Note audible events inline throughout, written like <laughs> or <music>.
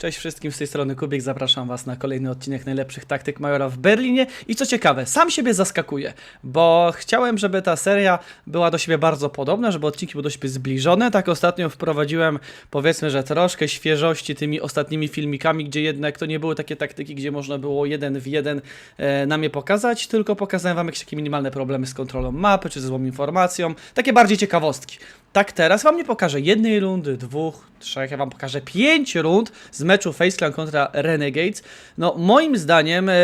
Cześć wszystkim, z tej strony Kubik, zapraszam was na kolejny odcinek najlepszych taktyk Majora w Berlinie. I co ciekawe, sam siebie zaskakuję, bo chciałem, żeby ta seria była do siebie bardzo podobna, żeby odcinki były do siebie zbliżone, tak ostatnio wprowadziłem powiedzmy, że troszkę świeżości tymi ostatnimi filmikami, gdzie jednak to nie były takie taktyki, gdzie można było jeden w jeden e, na mnie pokazać, tylko pokazałem wam jakieś takie minimalne problemy z kontrolą mapy, czy ze złą informacją, takie bardziej ciekawostki. Tak teraz wam nie pokażę jednej rundy, dwóch, trzech, ja wam pokażę pięć rund z meczu Faceclan kontra Renegades. No moim zdaniem e,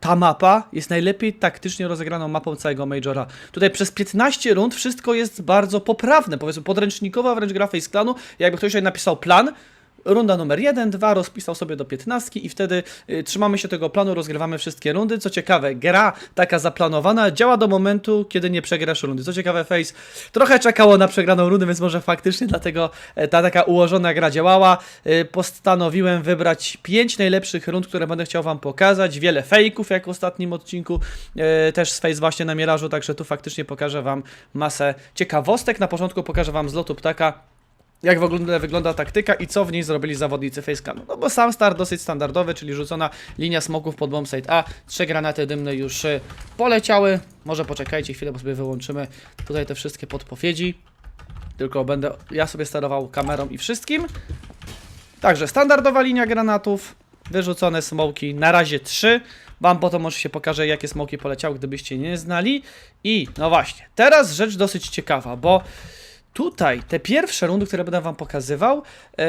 ta mapa jest najlepiej taktycznie rozegraną mapą całego Majora. Tutaj przez 15 rund wszystko jest bardzo poprawne, powiedzmy podręcznikowa wręcz gra Faceclanu. Jakby ktoś tutaj napisał plan, Runda numer 1, 2, rozpisał sobie do 15 i wtedy y, trzymamy się tego planu, rozgrywamy wszystkie rundy. Co ciekawe, gra taka zaplanowana działa do momentu, kiedy nie przegrasz rundy. Co ciekawe, Face trochę czekało na przegraną rundę, więc może faktycznie dlatego e, ta taka ułożona gra działała. Y, postanowiłem wybrać 5 najlepszych rund, które będę chciał Wam pokazać. Wiele fejków, jak w ostatnim odcinku, e, też z Face właśnie na Mirażu, także tu faktycznie pokażę Wam masę ciekawostek. Na początku pokażę Wam z lotu ptaka jak w ogóle wygląda taktyka i co w niej zrobili zawodnicy Faceclamu. No bo sam start dosyć standardowy, czyli rzucona linia smoków pod bombsite A, trzy granaty dymne już y, poleciały. Może poczekajcie chwilę, bo sobie wyłączymy tutaj te wszystkie podpowiedzi. Tylko będę ja sobie sterował kamerą i wszystkim. Także standardowa linia granatów, wyrzucone smoki, na razie trzy. Wam potem może się pokażę, jakie smoki poleciały, gdybyście nie znali. I no właśnie, teraz rzecz dosyć ciekawa, bo tutaj te pierwsze rundy, które będę wam pokazywał, e,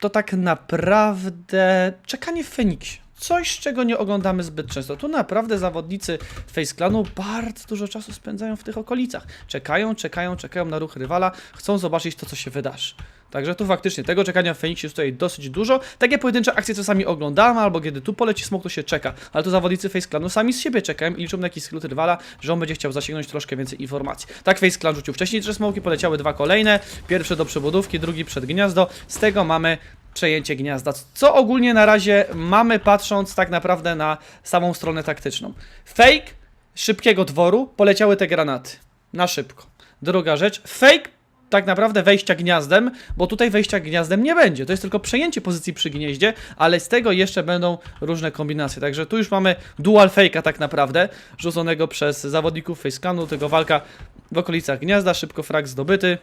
to tak naprawdę czekanie w Feniksie. Coś, czego nie oglądamy zbyt często. Tu naprawdę zawodnicy Face Clanu bardzo dużo czasu spędzają w tych okolicach. Czekają, czekają, czekają na ruch rywala, chcą zobaczyć to, co się wydarzy. Także tu faktycznie tego czekania w Feniksie jest tutaj dosyć dużo. Takie pojedyncze akcje czasami oglądam, albo kiedy tu poleci smok, to się czeka. Ale tu zawodnicy Face Clanu sami z siebie czekają i liczą na jakiś skrót rywala, że on będzie chciał zasięgnąć troszkę więcej informacji. Tak Face Clan rzucił wcześniej trzy smoki, poleciały dwa kolejne. Pierwszy do przebudówki, drugi przed gniazdo. Z tego mamy przejęcie gniazda. Co ogólnie na razie mamy patrząc tak naprawdę na samą stronę taktyczną. Fake szybkiego dworu poleciały te granaty. Na szybko. Druga rzecz, fake tak naprawdę wejścia gniazdem, bo tutaj wejścia gniazdem nie będzie. To jest tylko przejęcie pozycji przy gnieździe, ale z tego jeszcze będą różne kombinacje. Także tu już mamy dual fake'a tak naprawdę, rzuconego przez zawodników facecanu, tego walka w okolicach gniazda, szybko frag zdobyty.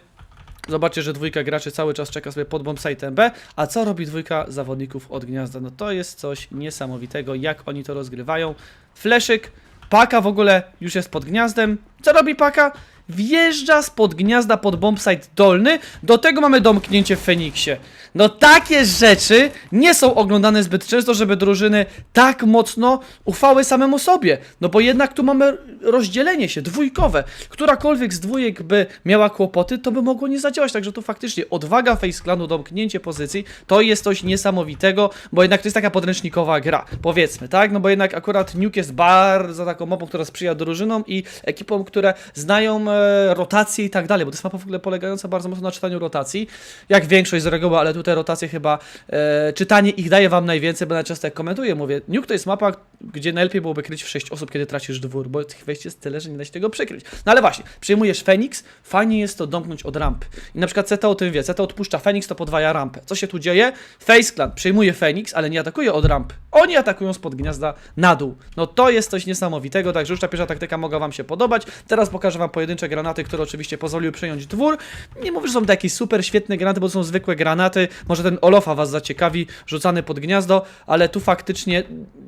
Zobaczcie, że dwójka graczy cały czas czeka sobie pod bombsite'em B, a co robi dwójka zawodników od gniazda? No to jest coś niesamowitego, jak oni to rozgrywają. Fleszyk, Paka w ogóle już jest pod gniazdem. Co robi Paka? Wjeżdża spod gniazda pod bombsite dolny, do tego mamy domknięcie w Feniksie. No takie rzeczy nie są oglądane zbyt często, żeby drużyny tak mocno ufały samemu sobie. No bo jednak tu mamy rozdzielenie się, dwójkowe. Którakolwiek z dwójek by miała kłopoty, to by mogło nie zadziałać. Także tu faktycznie odwaga Face Clanu, domknięcie pozycji, to jest coś niesamowitego, bo jednak to jest taka podręcznikowa gra, powiedzmy, tak? No bo jednak akurat Nuke jest bardzo taką mapą, która sprzyja drużynom i ekipom, które znają e, rotacje i tak dalej, bo to jest mapa w ogóle polegająca bardzo mocno na czytaniu rotacji, jak większość z reguły, ale tutaj rotacje chyba, e, czytanie ich daje wam najwięcej, bo ja często jak komentuję, mówię, Nuke to jest mapa, gdzie najlepiej byłoby kryć w 6 osób, kiedy tracisz dwór, bo tych wejść jest tyle, że nie da się tego przykryć. No ale właśnie, przyjmujesz Fenix, fajnie jest to domknąć od rampy. I na przykład CT o tym wie, CT odpuszcza Fenix, to podwaja rampę. Co się tu dzieje? Face Clan przyjmuje Fenix, ale nie atakuje od rampy. Oni atakują spod gniazda na dół. No to jest coś niesamowitego, także już ta pierwsza taktyka mogła wam się podobać. Teraz pokażę wam pojedyncze granaty, które oczywiście pozwoliły przejąć dwór. Nie mówię, że są to jakieś super świetne granaty, bo są zwykłe granaty. Może ten Olofa was zaciekawi, rzucany pod gniazdo, ale tu faktycznie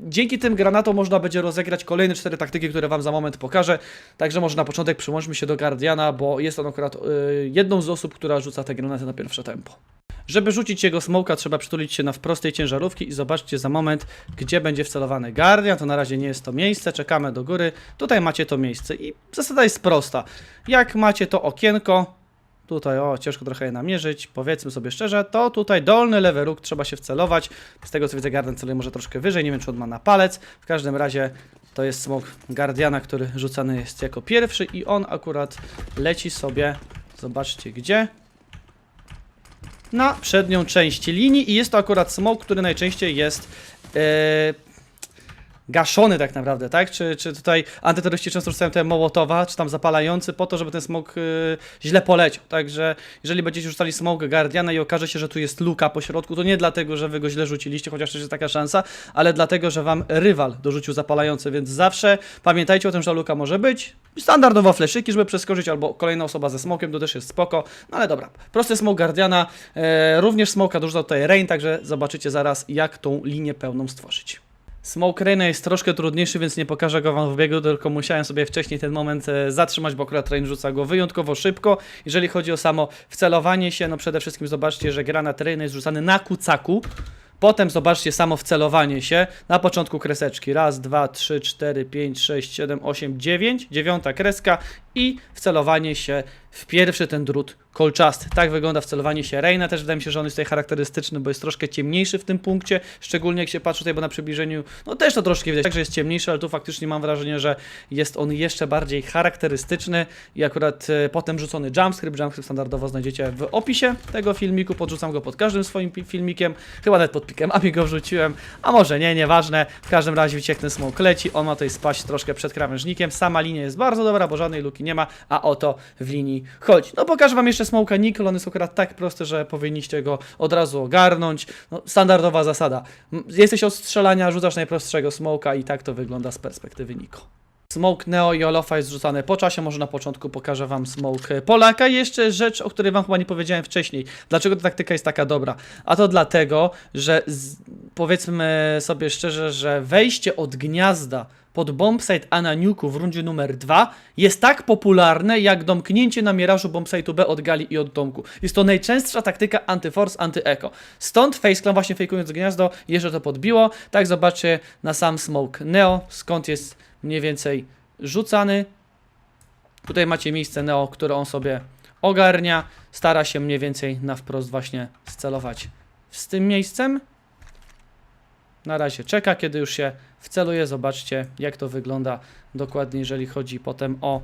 dzięki tym granatom można będzie rozegrać kolejne cztery taktyki, które wam za moment pokażę. Także może na początek przyłączmy się do Guardiana, bo jest on akurat y, jedną z osób, która rzuca te granaty na pierwsze tempo. Żeby rzucić jego smoka, trzeba przytulić się na wprost tej ciężarówki i zobaczcie za moment, gdzie będzie wcelowany Guardian. To na razie nie jest to miejsce, czekamy do góry. Tutaj macie to miejsce i zasada jest prosta. Jak macie to okienko, tutaj o, ciężko trochę je namierzyć, powiedzmy sobie szczerze, to tutaj dolny lewy róg trzeba się wcelować. Z tego co widzę, Guardian celuje może troszkę wyżej, nie wiem czy on ma na palec. W każdym razie to jest smok Guardiana, który rzucany jest jako pierwszy i on akurat leci sobie, zobaczcie gdzie, na przednią część linii i jest to akurat smok, który najczęściej jest e, gaszony tak naprawdę, tak? Czy, czy tutaj antyterroryści często rzucają te mołotowa, czy tam zapalający po to, żeby ten smok y, źle poleciał. Także jeżeli będziecie rzucali smok Guardiana i okaże się, że tu jest luka po środku, to nie dlatego, że wy go źle rzuciliście, chociaż też jest taka szansa, ale dlatego, że wam rywal dorzucił zapalający, więc zawsze pamiętajcie o tym, że luka może być. Standardowo fleszyki, żeby przeskoczyć, albo kolejna osoba ze smokiem, to też jest spoko. No ale dobra, prosty smok Guardiana, e, również smoka dorzucał tutaj Rain, także zobaczycie zaraz, jak tą linię pełną stworzyć. Smoke Raina jest troszkę trudniejszy, więc nie pokażę go wam w biegu, tylko musiałem sobie wcześniej ten moment e, zatrzymać, bo akurat Rain rzuca go wyjątkowo szybko. Jeżeli chodzi o samo wcelowanie się, no przede wszystkim zobaczcie, że granat Raina jest rzucany na kucaku. Potem zobaczcie samo wcelowanie się. Na początku kreseczki. Raz, dwa, trzy, cztery, pięć, sześć, siedem, osiem, dziewięć. Dziewiąta kreska i wcelowanie się w pierwszy ten drut kolczasty. Tak wygląda wcelowanie się Reina. Też wydaje mi się, że on jest tutaj charakterystyczny, bo jest troszkę ciemniejszy w tym punkcie. Szczególnie jak się patrzy tutaj, bo na przybliżeniu, no też to troszkę widać, że jest ciemniejszy, ale tu faktycznie mam wrażenie, że jest on jeszcze bardziej charakterystyczny i akurat e, potem rzucony jumpscript. Jumpscript standardowo znajdziecie w opisie tego filmiku. Podrzucam go pod każdym swoim filmikiem. Chyba nawet pod pikemami <laughs> go wrzuciłem, a może nie, nieważne. W każdym razie widzicie, jak ten smoke leci. On ma tutaj spaść troszkę przed krawężnikiem. Sama linia jest bardzo dobra, bo żadnej luki nie ma, a o to w linii chodzi. No pokażę wam jeszcze smoka Nickel. On jest akurat tak prosty, że powinniście go od razu ogarnąć. No, standardowa zasada. Jesteś od strzelania, rzucasz najprostszego smoka i tak to wygląda z perspektywy Niko. Smoke Neo i Olofa jest rzucany po czasie, może na początku pokażę wam Smoke Polaka. Jeszcze rzecz, o której wam chyba nie powiedziałem wcześniej. Dlaczego ta taktyka jest taka dobra? A to dlatego, że z, powiedzmy sobie szczerze, że wejście od gniazda pod bombsite A na w rundzie numer 2 jest tak popularne jak domknięcie na mirażu bombsite'u B od gali i od domku. Jest to najczęstsza taktyka anty-force, anty-echo. Stąd Faceclan właśnie fejkując gniazdo jeszcze to podbiło. Tak zobaczcie na sam Smoke Neo, skąd jest mniej więcej rzucany. Tutaj macie miejsce Neo, które on sobie ogarnia. Stara się mniej więcej na wprost właśnie scelować z tym miejscem. Na razie czeka, kiedy już się wceluje. Zobaczcie, jak to wygląda dokładnie, jeżeli chodzi potem o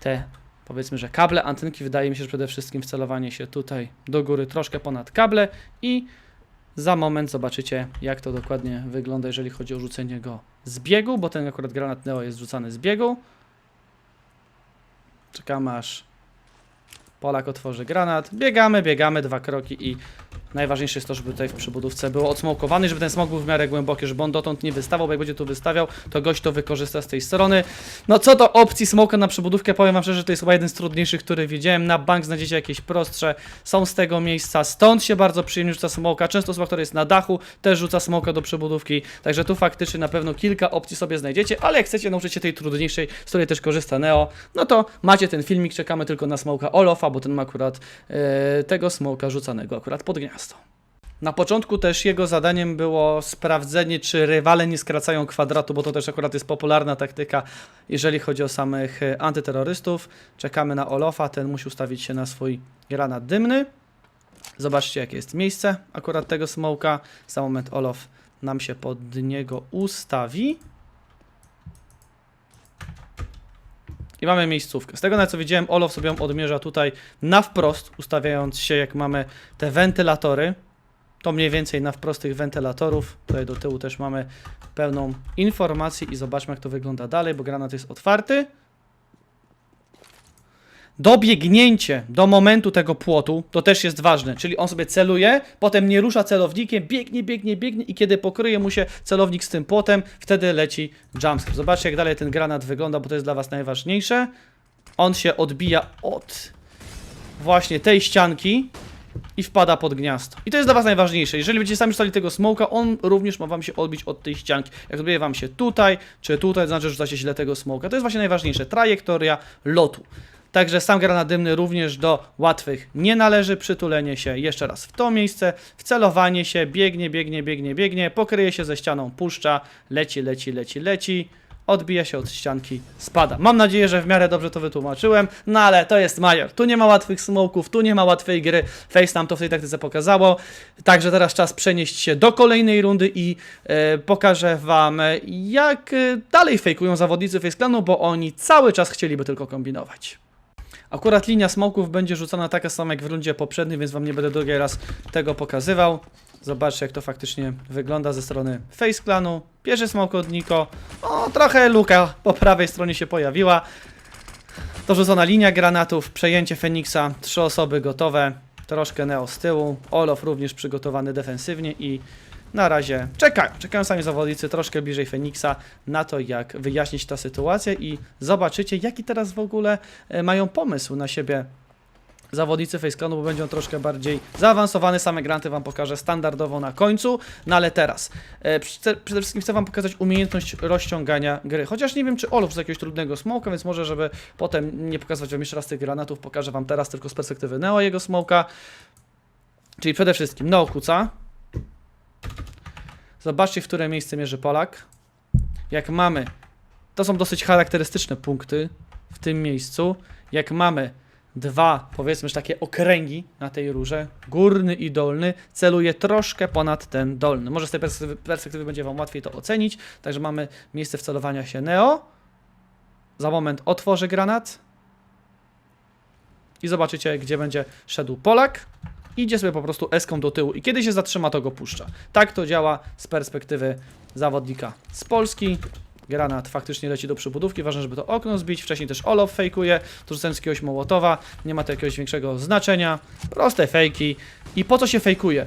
te, powiedzmy, że kable, antynki. Wydaje mi się, że przede wszystkim wcelowanie się tutaj do góry troszkę ponad kable i za moment zobaczycie, jak to dokładnie wygląda, jeżeli chodzi o rzucenie go z biegu, bo ten akurat granat Neo jest rzucany z biegu. Czekamy aż Polak otworzy granat. Biegamy, biegamy dwa kroki i najważniejsze jest to, żeby tutaj w przybudówce było odsmokowany, żeby ten smok był w miarę głęboki, żeby on dotąd nie wystawał, bo jak będzie tu wystawiał, to gość to wykorzysta z tej strony. No co do opcji smoka na przybudówkę, powiem wam szczerze, że to jest chyba jeden z trudniejszych, który widziałem. Na bank znajdziecie jakieś prostsze, są z tego miejsca, stąd się bardzo przyjemnie rzuca smoka. Często osoba, która jest na dachu, też rzuca smoka do przebudówki, także tu faktycznie na pewno kilka opcji sobie znajdziecie, ale jak chcecie nauczyć się tej trudniejszej, z której też korzysta Neo, no to macie ten filmik, czekamy tylko na smoka Olofa, bo ten ma akurat e, tego smoka rzucanego akurat pod Na początku też jego zadaniem było sprawdzenie, czy rywale nie skracają kwadratu, bo to też akurat jest popularna taktyka, jeżeli chodzi o samych antyterrorystów. Czekamy na Olofa, ten musi ustawić się na swój granat dymny. Zobaczcie, jakie jest miejsce akurat tego smoka. Za moment Olof nam się pod niego ustawi. I mamy miejscówkę. Z tego na co widziałem, Olof sobie ją odmierza tutaj na wprost, ustawiając się jak mamy te wentylatory. To mniej więcej na wprost tych wentylatorów. Tutaj do tyłu też mamy pełną informację i zobaczmy jak to wygląda dalej, bo granat jest otwarty. Dobiegnięcie do momentu tego płotu to też jest ważne, czyli on sobie celuje, potem nie rusza celownikiem, biegnie, biegnie, biegnie i kiedy pokryje mu się celownik z tym płotem, wtedy leci jumpscare. Zobaczcie jak dalej ten granat wygląda, bo to jest dla Was najważniejsze. On się odbija od właśnie tej ścianki i wpada pod gniazdo. I to jest dla Was najważniejsze. Jeżeli będziecie sami rzucali tego smoka, on również ma Wam się odbić od tej ścianki. Jak odbije Wam się tutaj, czy tutaj, to znaczy, że rzucacie źle tego smoka. To jest właśnie najważniejsze. Trajektoria lotu. Także sam granat dymny również do łatwych nie należy. Przytulenie się jeszcze raz w to miejsce, wcelowanie się, biegnie, biegnie, biegnie, biegnie, pokryje się ze ścianą, puszcza, leci, leci, leci, leci. Odbija się od ścianki, spada. Mam nadzieję, że w miarę dobrze to wytłumaczyłem, no ale to jest Major. Tu nie ma łatwych smoków, tu nie ma łatwej gry. Face nam to w tej taktyce pokazało. Także teraz czas przenieść się do kolejnej rundy i e, pokażę Wam, jak e, dalej fejkują zawodnicy Face Clanu, bo oni cały czas chcieliby tylko kombinować. Akurat linia smoków będzie rzucana taka sama jak w rundzie poprzedniej, więc Wam nie będę drugi raz tego pokazywał. Zobaczcie jak to faktycznie wygląda ze strony Face Clanu. Pierwszy smok od Niko. O, trochę luka po prawej stronie się pojawiła. Dorzucona linia granatów, przejęcie Feniksa, trzy osoby gotowe, troszkę Neo z tyłu, Olof również przygotowany defensywnie i na razie czekają, czekają sami zawodnicy troszkę bliżej Feniksa na to, jak wyjaśnić tę sytuację i zobaczycie, jaki teraz w ogóle e, mają pomysł na siebie zawodnicy Faceclanu, bo będzie on troszkę bardziej zaawansowany. Same granty Wam pokażę standardowo na końcu, no ale teraz e, prze- przede wszystkim chcę Wam pokazać umiejętność rozciągania gry. Chociaż nie wiem, czy Olof z jakiegoś trudnego smoka, więc może, żeby potem nie pokazywać Wam jeszcze raz tych granatów, pokażę Wam teraz tylko z perspektywy Neo jego smoka. Czyli przede wszystkim Neo kuca. Zobaczcie, w które miejsce mierzy Polak. Jak mamy, to są dosyć charakterystyczne punkty w tym miejscu. Jak mamy dwa, powiedzmy, że takie okręgi na tej rurze, górny i dolny, celuje troszkę ponad ten dolny. Może z tej perspektywy, perspektywy będzie Wam łatwiej to ocenić. Także mamy miejsce wcelowania się Neo. Za moment otworzy granat. I zobaczycie, gdzie będzie szedł Polak. Idzie sobie po prostu eską do tyłu i kiedy się zatrzyma, to go puszcza. Tak to działa z perspektywy zawodnika z Polski. Granat faktycznie leci do przybudówki, ważne, żeby to okno zbić. Wcześniej też Olof fejkuje, tu rzucając jakiegoś Mołotowa. Nie ma to jakiegoś większego znaczenia. Proste fejki. I po co się fejkuje?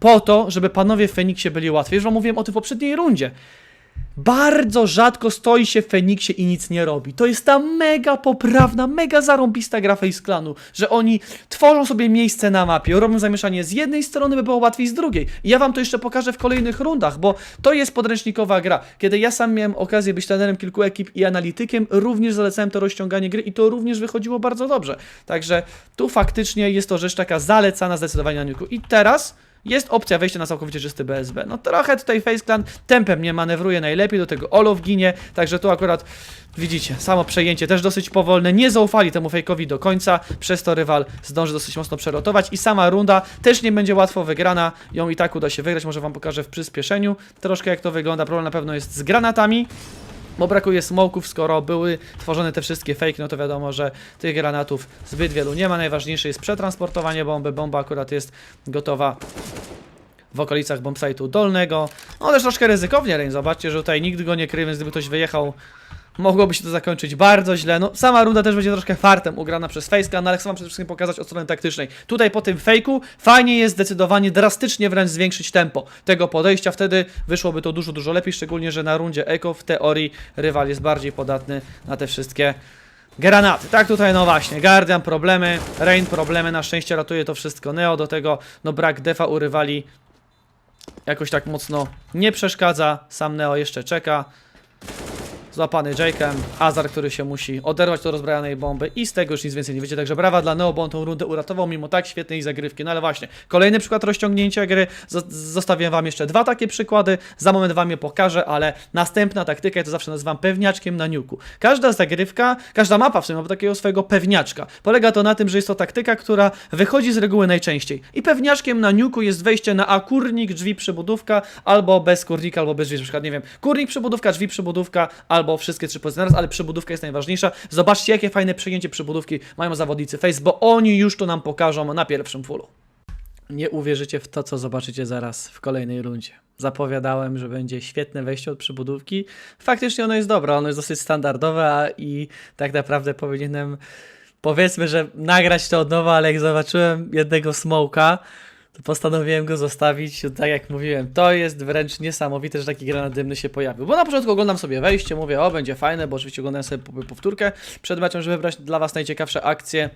Po to, żeby panowie w Feniksie byli łatwiej. Już wam mówiłem o tym w poprzedniej rundzie. Bardzo rzadko stoi się w Feniksie i nic nie robi. To jest ta mega poprawna, mega zarąbista gra Face Clanu, że oni tworzą sobie miejsce na mapie, robią zamieszanie z jednej strony, by było łatwiej z drugiej. I ja wam to jeszcze pokażę w kolejnych rundach, bo to jest podręcznikowa gra. Kiedy ja sam miałem okazję być trenerem kilku ekip i analitykiem, również zalecałem to rozciąganie gry i to również wychodziło bardzo dobrze. Także tu faktycznie jest to rzecz taka zalecana zdecydowanie na niuku. I teraz jest opcja wejścia na całkowicie czysty BSB. No trochę tutaj Face Clan tempem nie manewruje najlepiej, do tego Olof ginie, także tu akurat widzicie, samo przejęcie też dosyć powolne, nie zaufali temu fejkowi do końca, przez to rywal zdąży dosyć mocno przerotować i sama runda też nie będzie łatwo wygrana, ją i tak uda się wygrać, może wam pokażę w przyspieszeniu troszkę jak to wygląda, problem na pewno jest z granatami, bo brakuje smoków, skoro były tworzone te wszystkie fake, no to wiadomo, że tych granatów zbyt wielu nie ma. Najważniejsze jest przetransportowanie bomby. Bomba akurat jest gotowa w okolicach bombsite'u dolnego. No też troszkę ryzykownie, Rain. Zobaczcie, że tutaj nikt go nie kryje, więc gdyby ktoś wyjechał, mogłoby się to zakończyć bardzo źle. No sama runda też będzie troszkę fartem ugrana przez Face'a, no ale chcę wam przede wszystkim pokazać od strony taktycznej. Tutaj po tym fejku fajnie jest zdecydowanie drastycznie wręcz zwiększyć tempo tego podejścia, wtedy wyszłoby to dużo, dużo lepiej, szczególnie, że na rundzie Eko w teorii rywal jest bardziej podatny na te wszystkie Granaty, tak tutaj no właśnie, Guardian problemy, Rain problemy, na szczęście ratuje to wszystko Neo, do tego no brak defa u rywali jakoś tak mocno nie przeszkadza, sam Neo jeszcze czeka. Złapany Jake'em, Azar, który się musi oderwać do rozbrajanej bomby i z tego już nic więcej nie wiecie, także brawa dla Neo, bo on tą rundę uratował mimo tak świetnej zagrywki. No ale właśnie, kolejny przykład rozciągnięcia gry, Zo- zostawię wam jeszcze dwa takie przykłady, za moment wam je pokażę, ale następna taktyka, ja to zawsze nazywam pewniaczkiem na niuku. Każda zagrywka, każda mapa w sumie ma takiego swojego pewniaczka. Polega to na tym, że jest to taktyka, która wychodzi z reguły najczęściej. I pewniaczkiem na niuku jest wejście na A kurnik, drzwi przybudówka, albo bez kurnika, albo bez drzwi, na przykład, nie wiem, kurnik przybudówka, drzwi przybudówka, albo wszystkie trzy pozycje naraz, ale przybudówka jest najważniejsza. Zobaczcie, jakie fajne przejęcie przybudówki mają zawodnicy Face, bo oni już to nam pokażą na pierwszym fullu. Nie uwierzycie w to, co zobaczycie zaraz w kolejnej rundzie. Zapowiadałem, że będzie świetne wejście od przybudówki. Faktycznie ono jest dobre, ono jest dosyć standardowe i tak naprawdę powinienem, powiedzmy, że nagrać to od nowa, ale jak zobaczyłem jednego smoka, to postanowiłem go zostawić. Tak jak mówiłem, to jest wręcz niesamowite, że taki granat dymny się pojawił. Bo na początku oglądam sobie wejście, mówię, o będzie fajne, bo oczywiście oglądałem sobie po- powtórkę przed meczem, żeby wybrać dla Was najciekawsze akcje.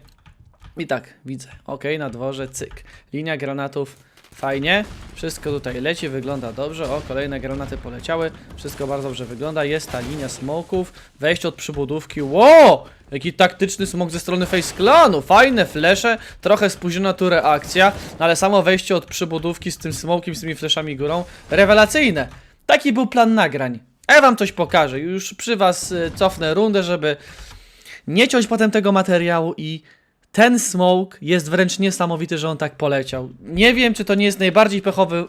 I tak, widzę. Ok, na dworze, cyk. Linia granatów, fajnie. Wszystko tutaj leci, wygląda dobrze. O, kolejne granaty poleciały. Wszystko bardzo dobrze wygląda. Jest ta linia smoków. Wejście od przybudówki. Wow! Jaki taktyczny smok ze strony Face Clanu. Fajne flesze, trochę spóźniona tu reakcja, no ale samo wejście od przybudówki z tym smokiem, z tymi fleszami górą, rewelacyjne. Taki był plan nagrań. A ja wam coś pokażę. Już przy was y, cofnę rundę, żeby nie ciąć potem tego materiału i ten smoke jest wręcz niesamowity, że on tak poleciał. Nie wiem, czy to nie jest najbardziej pechowy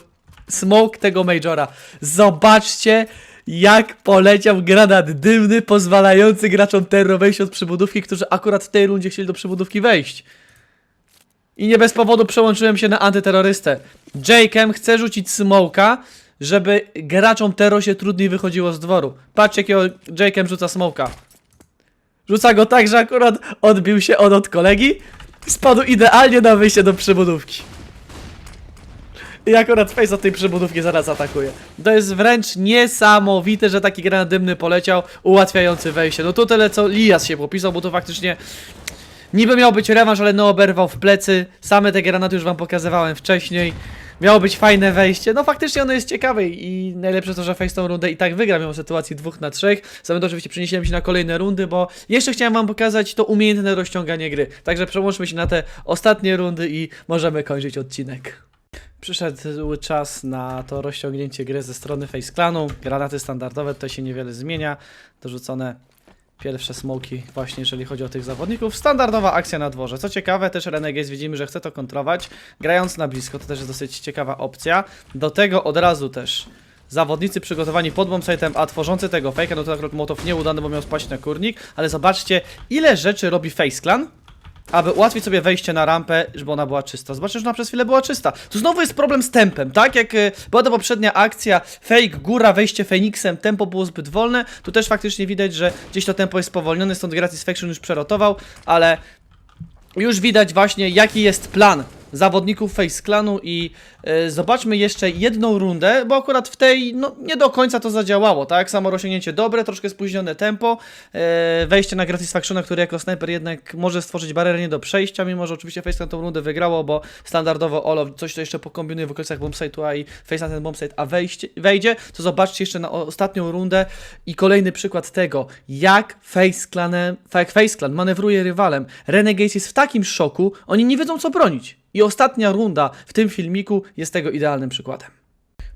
smoke tego Majora. Zobaczcie, jak poleciał granat dymny, pozwalający graczom Terro wejść od przybudówki, którzy akurat w tej rundzie chcieli do przybudówki wejść. I nie bez powodu przełączyłem się na antyterrorystę. Jake'em chce rzucić smoka, żeby graczom Tero się trudniej wychodziło z dworu. Patrzcie, jakiego Jake'em rzuca smoka. Rzuca go tak, że akurat odbił się on od kolegi i spadł idealnie na wyjście do przybudówki. I akurat face od tej przybudówki zaraz atakuje. To jest wręcz niesamowite, że taki granat dymny poleciał, ułatwiający wejście. No to tyle co Lias się popisał, bo to faktycznie niby miał być rewanż, ale no oberwał w plecy. Same te granaty już wam pokazywałem wcześniej. Miało być fajne wejście. No faktycznie ono jest ciekawe i najlepsze to, że Face tą rundę i tak wygra mimo sytuacji dwóch na trzech. Same to oczywiście przeniesiemy się na kolejne rundy, bo jeszcze chciałem wam pokazać to umiejętne rozciąganie gry. Także przełączmy się na te ostatnie rundy i możemy kończyć odcinek. Przyszedł czas na to rozciągnięcie gry ze strony Face Clanu. Granaty standardowe, to się niewiele zmienia. Dorzucone pierwsze smoki właśnie jeżeli chodzi o tych zawodników. Standardowa akcja na dworze. Co ciekawe, też Renegades widzimy, że chce to kontrować, grając na blisko. To też jest dosyć ciekawa opcja. Do tego od razu też zawodnicy przygotowani pod bombsite'em, a tworzący tego fake'a, no to akurat Motow nieudany, bo miał spaść na kurnik, ale zobaczcie, ile rzeczy robi Face Clan, aby ułatwić sobie wejście na rampę, żeby ona była czysta. Zobaczcie, że ona przez chwilę była czysta. Tu znowu jest problem z tempem, tak? Jak y, była to poprzednia akcja, fake, góra, wejście Feniksem, tempo było zbyt wolne. Tu też faktycznie widać, że gdzieś to tempo jest spowolnione, stąd Gratisfaction już przerotował, ale już widać właśnie jaki jest plan zawodników Face Clanu i e, zobaczmy jeszcze jedną rundę, bo akurat w tej no, nie do końca to zadziałało, tak? Samo rozciągnięcie dobre, troszkę spóźnione tempo, e, wejście na Gratisfactiona, który jako snajper jednak może stworzyć barierę nie do przejścia, mimo że oczywiście Face Clan tą rundę wygrało, bo standardowo Olo coś to jeszcze pokombinuje w okolicach bombsite'u, a i Face na ten bombsite, a wejście, wejdzie, to zobaczcie jeszcze na ostatnią rundę i kolejny przykład tego, jak Face jak Face Clan manewruje rywalem. Renegades jest w takim szoku, oni nie wiedzą co bronić. I ostatnia runda w tym filmiku jest tego idealnym przykładem.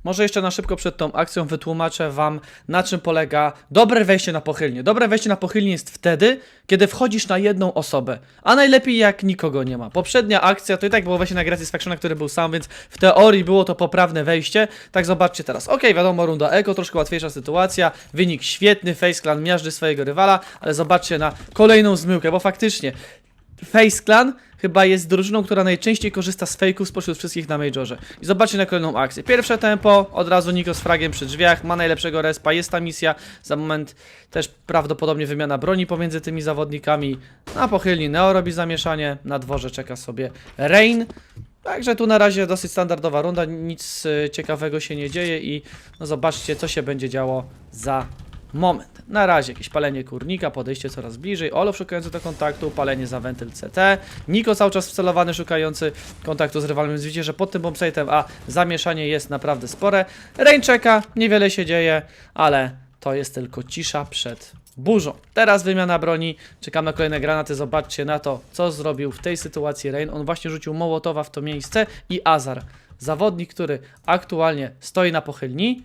Może jeszcze na szybko przed tą akcją wytłumaczę Wam, na czym polega dobre wejście na pochylnie. Dobre wejście na pochylnie jest wtedy, kiedy wchodzisz na jedną osobę, a najlepiej jak nikogo nie ma. Poprzednia akcja to i tak było wejście na Gratisfactiona, który był sam, więc w teorii było to poprawne wejście. Tak zobaczcie teraz. Ok, wiadomo, runda eko, troszkę łatwiejsza sytuacja, wynik świetny, Face Clan miażdży swojego rywala, ale zobaczcie na kolejną zmyłkę, bo faktycznie Face Clan chyba jest drużyną, która najczęściej korzysta z fejków spośród wszystkich na Majorze. I zobaczcie na kolejną akcję. Pierwsze tempo, od razu Niko z fragiem przy drzwiach, ma najlepszego respa, jest ta misja. Za moment też prawdopodobnie wymiana broni pomiędzy tymi zawodnikami. Na pochylni Neo robi zamieszanie, na dworze czeka sobie Rain. Także tu na razie dosyć standardowa runda, nic y, ciekawego się nie dzieje i no zobaczcie co się będzie działo za moment. Na razie jakieś palenie kurnika, podejście coraz bliżej, Olof szukający do kontaktu, palenie za wentyl CT, Niko cały czas wcelowany szukający kontaktu z rywalem, więc widzicie, że pod tym bombsite'em A zamieszanie jest naprawdę spore. Rain czeka, niewiele się dzieje, ale to jest tylko cisza przed burzą. Teraz wymiana broni, czekam na kolejne granaty, zobaczcie na to, co zrobił w tej sytuacji Rain. On właśnie rzucił Mołotowa w to miejsce i Azar, zawodnik, który aktualnie stoi na pochylni,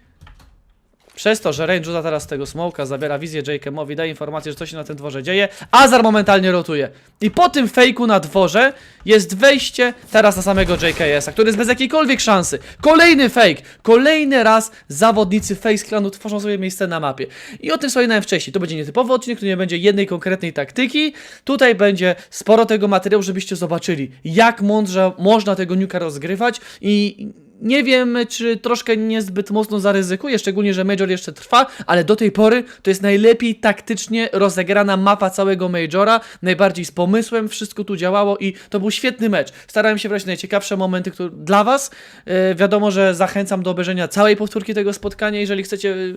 przez to, że Rain rzuca teraz tego smoka, zabiera wizję Jake'emowi, daje informację, że coś się na tym dworze dzieje, Azar momentalnie rotuje. I po tym fejku na dworze jest wejście teraz na samego JKS-a, który jest bez jakiejkolwiek szansy. Kolejny fake, kolejny raz zawodnicy Face Clanu tworzą sobie miejsce na mapie. I o tym wspominałem wcześniej, to będzie nietypowy odcinek, tu nie będzie jednej konkretnej taktyki, tutaj będzie sporo tego materiału, żebyście zobaczyli, jak mądrze można tego nuka rozgrywać i nie wiem, czy troszkę niezbyt mocno zaryzykuję, szczególnie, że Major jeszcze trwa, ale do tej pory to jest najlepiej taktycznie rozegrana mapa całego Majora, najbardziej z pomysłem, wszystko tu działało i to był świetny mecz. Starałem się brać najciekawsze momenty które, dla Was. Yy, wiadomo, że zachęcam do obejrzenia całej powtórki tego spotkania, jeżeli chcecie yy,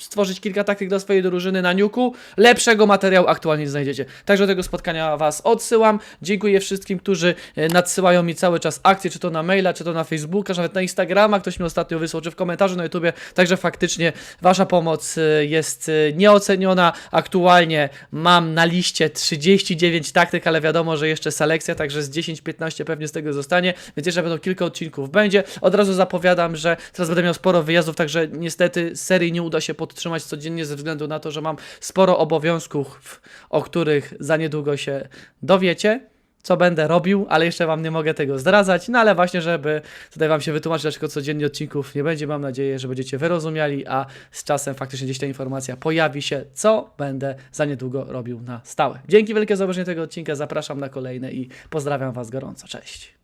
stworzyć kilka taktyk dla swojej drużyny na niuku. Lepszego materiału aktualnie nie znajdziecie. Także do tego spotkania Was odsyłam. Dziękuję wszystkim, którzy yy, nadsyłają mi cały czas akcje, czy to na maila, czy to na Facebooka, nawet na Instagrama, ktoś mi ostatnio wysłał, czy w komentarzu na YouTubie, także faktycznie Wasza pomoc y, jest y, nieoceniona. Aktualnie mam na liście 39 taktyk, ale wiadomo, że jeszcze selekcja, także z 10-15 pewnie z tego zostanie, więc jeszcze będą kilka odcinków będzie. Od razu zapowiadam, że teraz będę miał sporo wyjazdów, także niestety serii nie uda się podtrzymać codziennie ze względu na to, że mam sporo obowiązków, o których za niedługo się dowiecie co będę robił, ale jeszcze Wam nie mogę tego zdradzać. No ale właśnie, żeby tutaj Wam się wytłumaczyć, dlaczego codziennie odcinków nie będzie, mam nadzieję, że będziecie wyrozumiali, a z czasem faktycznie gdzieś ta informacja pojawi się, co będę za niedługo robił na stałe. Dzięki wielkie za obejrzenie tego odcinka, zapraszam na kolejne i pozdrawiam Was gorąco. Cześć!